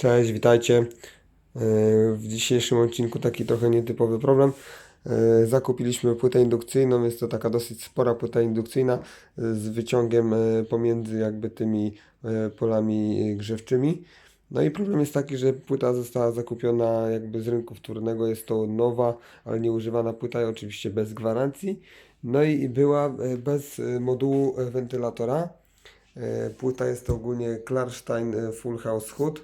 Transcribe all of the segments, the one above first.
Cześć, witajcie. E, W dzisiejszym odcinku taki trochę nietypowy problem. E, Zakupiliśmy płytę indukcyjną, jest to taka dosyć spora płyta indukcyjna e, z wyciągiem pomiędzy jakby tymi polami grzewczymi. No i problem jest taki, że płyta została zakupiona jakby z rynku wtórnego, jest to nowa, ale nieużywana płyta i oczywiście bez gwarancji. No i była bez modułu wentylatora. Płyta jest to ogólnie Klarstein Full House Hood.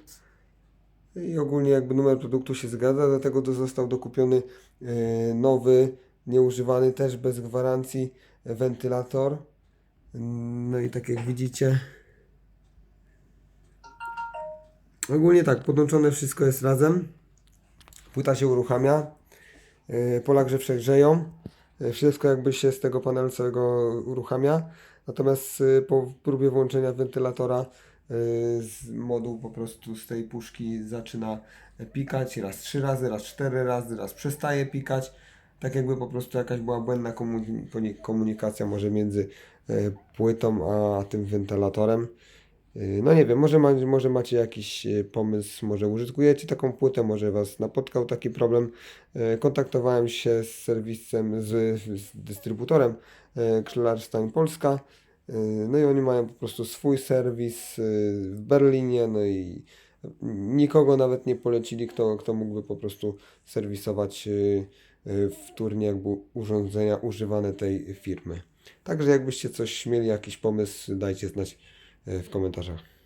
I ogólnie jakby numer produktu się zgadza, dlatego to został dokupiony e, nowy, nieużywany też bez gwarancji e, wentylator. No i tak jak widzicie, ogólnie tak, podłączone wszystko jest razem. Płyta się uruchamia, e, pola grzewcze grzeją, e, wszystko jakby się z tego panelu całego uruchamia. Natomiast e, po próbie włączenia wentylatora e, z moduł po prostu z tej puszki zaczyna pikać raz trzy razy, raz cztery razy, raz przestaje pikać. Tak jakby po prostu jakaś była błędna komuni- komunikacja może między e, płytą a tym wentylatorem. Yy, No nie wiem, może, ma, może macie jakiś e, pomysł, może użytkujecie taką płytę, może Was napotkał taki problem. E, Kontaktowałem się z serwisem, z, z dystrybutorem Klarstein Polska. No i oni mają po prostu swój serwis w Berlinie, no i nikogo nawet nie polecili, kto, kto mógłby po prostu serwisować wtórnie jakby urządzenia używane tej firmy. Także jakbyście coś mieli, jakiś pomysł, dajcie znać w komentarzach.